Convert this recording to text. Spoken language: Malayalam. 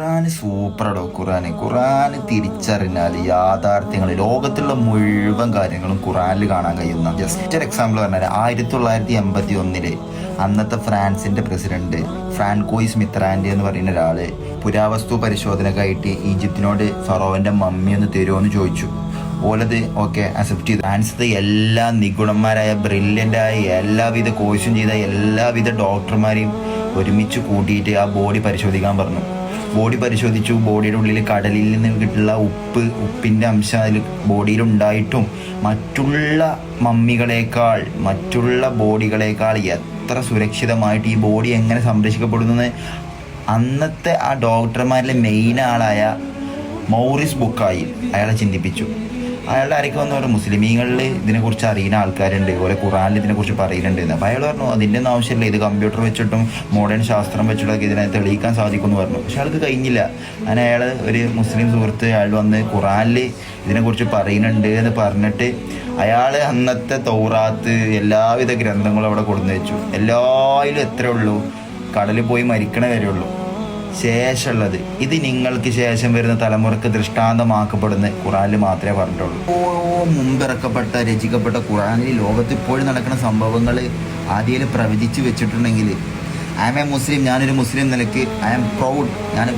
ഖുറാൻ സൂപ്പറടോ ഖുറാൻ ഖുറാൻ തിരിച്ചറിഞ്ഞാൽ യാഥാർത്ഥ്യങ്ങൾ ലോകത്തുള്ള മുഴുവൻ കാര്യങ്ങളും ഖുറാനിൽ കാണാൻ കഴിയുന്ന. ജസ്റ്റ് ഒരു എക്സാമ്പിൾ പറഞ്ഞാൽ ആയിരത്തി തൊള്ളായിരത്തി എൺപത്തി ഒന്നിൽ അന്നത്തെ ഫ്രാൻസിന്റെ പ്രസിഡന്റ് ഫ്രാൻകോയിസ് മിത്രാൻഡി എന്ന് പറയുന്ന ഒരാൾ പുരാവസ്തു പരിശോധനക്കായിട്ട് ഈജിപ്തിനോട് ഫറോവന്റെ മമ്മി ഒന്ന് തരുമോ ചോദിച്ചു. ഓലത് ഓക്കെ അക്സെപ്റ്റ് ചെയ്തു. ഫ്രാൻസിലെ എല്ലാ നിഗുണന്മാരായ ബ്രില്യന്റായ എല്ലാവിധ കോഴ്സും ചെയ്ത എല്ലാവിധ ഡോക്ടർമാരെയും ഒരുമിച്ച് കൂട്ടിയിട്ട് ആ ബോഡി പരിശോധിക്കാൻ പറഞ്ഞു. ബോഡി പരിശോധിച്ചു. ബോഡിയുടെ ഉള്ളിൽ കടലിൽ നിന്ന് കിട്ടുള്ള ഉപ്പ് ഉപ്പിന്റെ അംശം അതിൽ ബോഡിയിൽ ഉണ്ടായിട്ടും മറ്റുള്ള മമ്മികളേക്കാൾ മറ്റുള്ള ബോഡികളേക്കാൾ എത്ര സുരക്ഷിതമായിട്ട് ഈ ബോഡി എങ്ങനെ സംരക്ഷിക്കപ്പെടുന്നത്? അന്നത്തെ ആ ഡോക്ടർമാരിലെ മെയിൻ ആളായ മൗറിസ് ബുക്കായി അയാളെ ചിന്തിപ്പിച്ചു. അയാളുടെ ആരൊക്കെ വന്ന പറഞ്ഞു മുസ്ലിമീങ്ങളിൽ ഇതിനെക്കുറിച്ച് അറിയുന്ന ആൾക്കാരുണ്ട്. ഓരോ ഖുറാനിൽ ഇതിനെക്കുറിച്ച് പറയുന്നുണ്ട്. അപ്പോൾ അയാൾ പറഞ്ഞു അതിന്റെ ഒന്നും ആവശ്യമില്ല. ഇത് കമ്പ്യൂട്ടർ വെച്ചിട്ടും മോഡേൺ ശാസ്ത്രം വെച്ചിട്ടൊക്കെ ഇതിനെ തെളിയിക്കാൻ സാധിക്കുമെന്ന് പറഞ്ഞു. പക്ഷെ അയാൾക്ക് കഴിഞ്ഞില്ല. അങ്ങനെ അയാൾ ഒരു മുസ്ലിം സുഹൃത്ത് അയാൾ വന്ന് ഖുറാനിൽ ഇതിനെക്കുറിച്ച് പറയുന്നുണ്ട് എന്ന് പറഞ്ഞിട്ട് അയാൾ അന്നത്തെ തൗറാത്ത് എല്ലാവിധ ഗ്രന്ഥങ്ങളും അവിടെ കൊടുന്നു വെച്ചു. എല്ലായിലും എത്ര ഉള്ളൂ? കടലിൽ പോയി മരിക്കണ വരെ ഉള്ളൂ. ശേഷമുള്ളത്. ഇത് നിങ്ങൾക്ക് ശേഷം വരുന്ന തലമുറയ്ക്ക് ദൃഷ്ടാന്തമാക്കപ്പെടുന്ന ഖുറാനിൽ മാത്രമേ പറഞ്ഞിട്ടുള്ളൂ. ഓരോ മുമ്പിറക്കപ്പെട്ട രചിക്കപ്പെട്ട ഖുറാനിൽ ലോകത്ത് ഇപ്പോഴും നടക്കുന്ന സംഭവങ്ങൾ ആദ്യയിൽ പ്രവചിച്ച് വെച്ചിട്ടുണ്ടെങ്കിൽ ഐ എം എ മുസ്ലിം ഞാനൊരു മുസ്ലിം നിലയ്ക്ക് ഐ എം പ്രൗഡ് ഞാൻ